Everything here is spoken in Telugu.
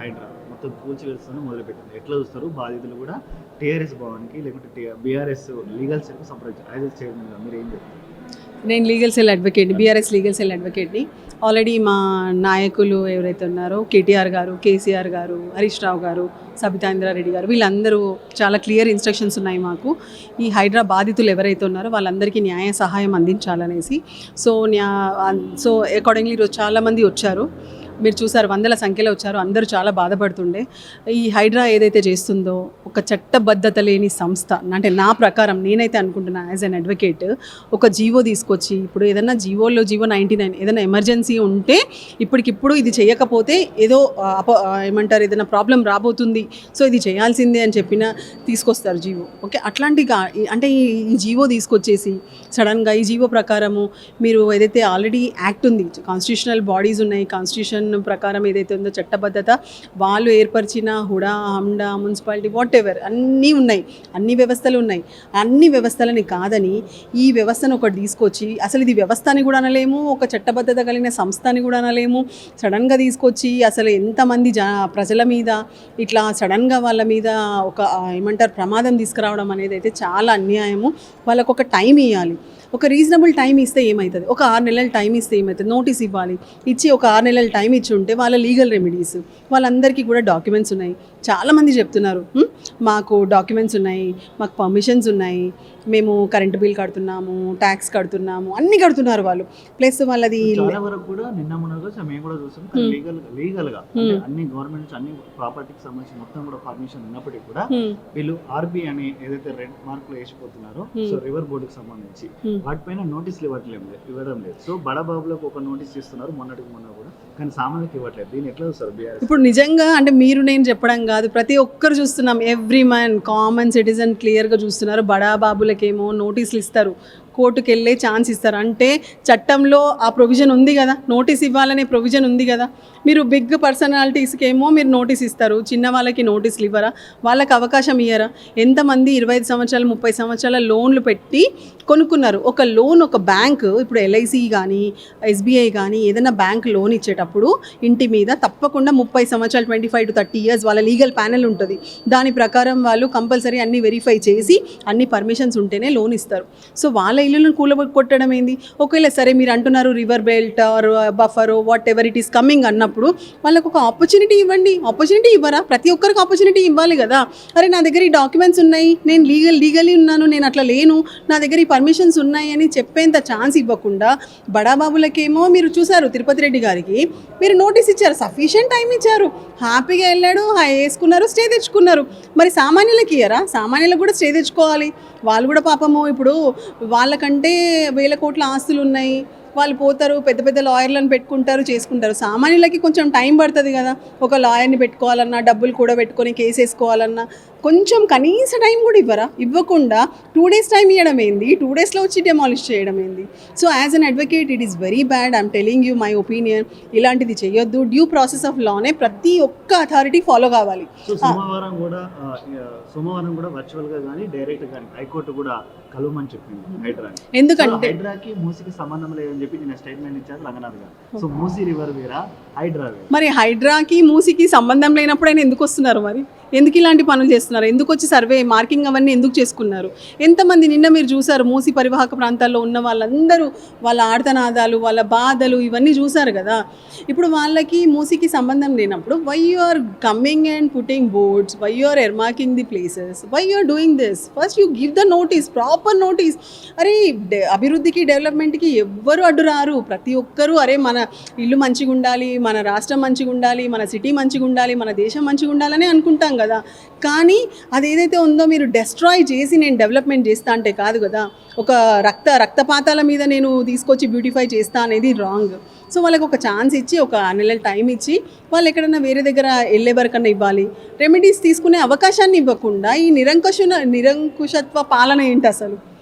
హైడ్రా. మొత్తం కూల్చివేస్తూనే మొదలుపెట్టింది ఎట్లా చూస్తారు? బాధితులు కూడా టీఆర్ఎస్ భవన్కి లేకుంటే బీఆర్ఎస్ లీగల్ సెల్కి సంప్రదించారు యాజ్ చైర్మన్గా మీరు ఏం చెప్తారు? నేను లీగల్ సెల్ అడ్వకేట్ని బీఆర్ఎస్ లీగల్ సెల్ అడ్వకేట్ని. ఆల్రెడీ మా నాయకులు ఎవరైతే ఉన్నారో కేటీఆర్ గారు కేసీఆర్ గారు హరీష్ రావు గారు సబితాంధ్రారెడ్డి గారు వీళ్ళందరూ చాలా క్లియర్ ఇన్స్ట్రక్షన్స్ ఉన్నాయి మాకు. ఈ హైడ్రా బాధితులు ఎవరైతే ఉన్నారో వాళ్ళందరికీ న్యాయ సహాయం అందించాలనేసి. సో న్యా సో అకార్డింగ్లీ ఈరోజు చాలామంది వచ్చారు. మీరు చూసారు వందల సంఖ్యలో వచ్చారు అందరూ చాలా బాధపడుతుండే. ఈ హైడ్రా ఏదైతే చేస్తుందో ఒక చట్టబద్ధత లేని సంస్థ అంటే నా ప్రకారం నేనైతే అనుకుంటున్నా యాజ్ అన్ అడ్వకేట్ ఒక జీవో తీసుకొచ్చి ఇప్పుడు ఏదైనా జీవోలో జీవో నైంటీ నైన్ ఏదైనా ఎమర్జెన్సీ ఉంటే ఇప్పటికిప్పుడు ఇది చేయకపోతే ఏదో అప ఏమంటారు ఏదైనా ప్రాబ్లం రాబోతుంది. సో ఇది చేయాల్సిందే అని చెప్పిన తీసుకొస్తారు జీవో. ఓకే? అట్లాంటి అంటే ఈ ఈ జీవో తీసుకొచ్చేసి సడన్గా ఈ జీవో ప్రకారము మీరు ఏదైతే ఆల్రెడీ యాక్ట్ ఉంది కాన్స్టిట్యూషనల్ బాడీస్ ఉన్నాయి కాన్స్టిట్యూషన్ ప్రకారం ఏదైతే ఉందో చట్టబద్ధత వాళ్ళు ఏర్పరిచిన హుడా హండా మున్సిపాలిటీ వాట్ ఎవర్ అన్నీ ఉన్నాయి. అన్ని వ్యవస్థలు ఉన్నాయి. అన్ని వ్యవస్థలని కాదని ఈ వ్యవస్థను ఒకటి తీసుకొచ్చి అసలు ఇది వ్యవస్థ అని కూడా అనలేము ఒక చట్టబద్ధత కలిగిన సంస్థ అని కూడా అనలేము. సడన్గా తీసుకొచ్చి అసలు ఎంతమంది జ ప్రజల మీద ఇట్లా సడన్గా వాళ్ళ మీద ఒక ఏమంటారు ప్రమాదం తీసుకురావడం అనేది అయితే చాలా అన్యాయము. వాళ్ళకు ఒక టైం ఇవ్వాలి ఒక రీజనబుల్ టైం ఇస్తే ఏమవుతుంది ఒక ఆరు నెలల టైం ఇస్తే ఏమవుతుంది నోటీస్ ఇవ్వాలి. ఇచ్చి ఒక ఆరు నెలల టైం ఇచ్చి ఉంటే వాళ్ళ లీగల్ రెమెడీస్ వాళ్ళందరికీ కూడా డాక్యుమెంట్స్ ఉన్నాయి. చాలామంది చెప్తున్నారు "హ్మ్, మాకు డాక్యుమెంట్స్ ఉన్నాయి మాకు పర్మిషన్స్ ఉన్నాయి మేము కరెంటు బిల్ కడుతున్నాము ట్యాక్స్ కడుతున్నాము అన్నీ కడుతున్నారు వాళ్ళు ప్లస్ వాళ్ళది చాలా వరకు కూడా నిన్న మొన్న మేము కూడా చూసాం. లీగల్ లీగల్గా. అన్ని గవర్నమెంట్ అన్ని ప్రాపర్టీకి సంబంధించి మొత్తం కూడా పర్మిషన్ ఉన్నప్పటికీ కూడా వీళ్ళు ఆర్బీ అని ఏదైతే రెడ్ మార్కులు వేసిపోతున్నారో. సో రివర్ బోర్డుకి సంబంధించి. వాటిపైన నోటీసులు ఇవ్వట్లేదు ఇవ్వడం లేదు సో బడబాబులకు ఒక నోటీస్ ఇస్తున్నారు మొన్నటికి మొన్న కూడా కానీ సామాన్యులకు ఇవ్వట్లేదు దీన్ని ఎట్లా చూస్తారు ఇప్పుడు నిజంగా అంటే మీరు నేను చెప్పడం కాదు. ప్రతి ఒక్కరు చూస్తున్నాం. ఎవ్రీ మ్యాన్ కామన్ సిటిజన్ క్లియర్గా చూస్తున్నారు. బడా బాబులకేమో నోటీసులు ఇస్తారు. కోర్టుకు వెళ్ళే ఛాన్స్ ఇస్తారు. అంటే చట్టంలో ఆ ప్రొవిజన్ ఉంది కదా నోటీస్ ఇవ్వాలనే ప్రొవిజన్ ఉంది కదా. మీరు బిగ్ పర్సనాలిటీస్కి ఏమో మీరు నోటీస్ ఇస్తారు. చిన్న వాళ్ళకి నోటీసులు ఇవ్వరా? వాళ్ళకి అవకాశం ఇయ్యరా? ఎంతమంది ఇరవై ఐదు సంవత్సరాలు ముప్పై సంవత్సరాల లోన్లు పెట్టి కొనుక్కున్నారు? ఒక లోన్ ఒక బ్యాంక్ ఇప్పుడు ఎల్ఐసి కానీ ఎస్బీఐ కానీ ఏదైనా బ్యాంక్ లోన్ ఇచ్చేటప్పుడు ఇంటి మీద తప్పకుండా ముప్పై సంవత్సరాలు twenty five to thirty years వాళ్ళ లీగల్ ప్యానెల్ ఉంటుంది. దాని ప్రకారం వాళ్ళు కంపల్సరీ అన్ని వెరిఫై చేసి అన్ని పర్మిషన్స్ ఉంటేనే లోన్ ఇస్తారు. సో వాళ్ళ ఇల్లులను కూలగొట్టడం ఏంది? ఒకవేళ సరే మీరు అంటున్నారు river belt or buffer whatever it is coming అన్నప్పుడు వాళ్ళకు ఒక ఆపర్చునిటీ ఇవ్వండి. ఆపర్చునిటీ ఇవ్వరా? ప్రతి ఒక్కరికి ఆపర్చునిటీ ఇవ్వాలి కదా. అరే నా దగ్గర ఈ డాక్యుమెంట్స్ ఉన్నాయి. నేను లీగల్ లీగలీ ఉన్నాను. నేను అట్లా లేను. నా దగ్గర ఈ పర్మిషన్స్ ఉన్నాయి అని చెప్పేంత ఛాన్స్ ఇవ్వకుండా బడాబాబులకేమో మీరు చూసారు తిరుపతి రెడ్డి గారికి మీరు నోటీస్ ఇచ్చారు. సఫిషియెంట్ టైం ఇచ్చారు. హ్యాపీగా వెళ్ళాడు. హై వేసుకున్నారు. స్టే తెచ్చుకున్నారు. మరి సామాన్యులకి ఇయ్యరా? సామాన్యులకు కూడా స్టే తెచ్చుకోవాలి. వాళ్ళు కూడా పాపము ఇప్పుడు వాళ్ళ వాళ్ళకంటే వేల కోట్ల ఆస్తులు ఉన్నాయి వాళ్ళు పోతారు పెద్ద పెద్ద లాయర్లను పెట్టుకుంటారు చేసుకుంటారు. సామాన్యులకి కొంచెం టైం పడుతుంది కదా. ఒక లాయర్ని పెట్టుకోవాలన్నా డబ్బులు కూడా పెట్టుకొని కేసు వేసుకోవాలన్నా కొంచెం కనీస టైం కూడా ఇవ్వరా? ఇవ్వకుండా టూ డేస్ టైం ఇవ్వడం ఏంది? టూ డేస్లో వచ్చి డెమాలిష్ చేయడం ఏంది? So as an advocate it is very bad I'm telling you my opinion ఇలాంటిది చేయొద్దు. డ్యూ ప్రాసెస్ ఆఫ్ లానే ప్రతి ఒక్క అథారిటీ ఫాలో కావాలి. సోమవారం కూడా సోమవారం కూడా వర్చువల్గా కానీ డైరెక్ట్ కానీ హైకోర్టు కూడా కలవమని చెప్పింది ఎందుకంటే హైడ్రాకి మూసీకి సంబంధం అని చెప్పి నేను స్టేట్మెంట్ ఇచ్చారు రంగనాథ్ గారు. సో మూసీ రివర్ వేరా? హైడ్రా మరి హైడ్రాకి మూసీకి సంబంధం లేనప్పుడు ఆయన ఎందుకు వస్తున్నారు మరి? ఎందుకు ఇలాంటి పనులు చేస్తున్నారు? ఎందుకు వచ్చి సర్వే మార్కింగ్ అవన్నీ ఎందుకు చేసుకున్నారు? ఎంతమంది నిన్న మీరు చూసారు మూసి పరివాహక ప్రాంతాల్లో ఉన్న వాళ్ళందరూ వాళ్ళ ఆర్తనాదాలు వాళ్ళ బాధలు ఇవన్నీ చూసారు కదా? ఇప్పుడు వాళ్ళకి మూసికి సంబంధం లేనప్పుడు why you are coming and putting boards why you are earmarking the places why you are doing this first you give the notice proper notice అరే డె- అభివృద్ధికి డెవలప్మెంట్కి ఎవ్వరు అడ్డు రారు. ప్రతి ఒక్కరూ అరే మన ఇల్లు మంచిగా ఉండాలి మన రాష్ట్రం మంచిగా ఉండాలి మన సిటీ మంచిగా ఉండాలి మన దేశం మంచిగా ఉండాలని అనుకుంటాం కదా. కానీ అది ఏదైతే ఉందో మీరు డెస్ట్రాయ్ చేసి నేను డెవలప్మెంట్ చేస్తా అంటే కాదు కదా. ఒక రక్త రక్తపాతాల మీద నేను తీసుకొచ్చి బ్యూటిఫై చేస్తా అనేది రాంగ్ సో వాళ్ళకి ఒక ఛాన్స్ ఇచ్చి ఒక ఆరు నెలల టైం ఇచ్చి వాళ్ళు ఎక్కడన్నా వేరే దగ్గర వెళ్ళే వరకన్నా ఇవ్వాలి. రెమెడీస్ తీసుకునే అవకాశాన్ని ఇవ్వకుండా ఈ నిరంకుశ నిరంకుశత్వ పాలన ఏంటి అసలు?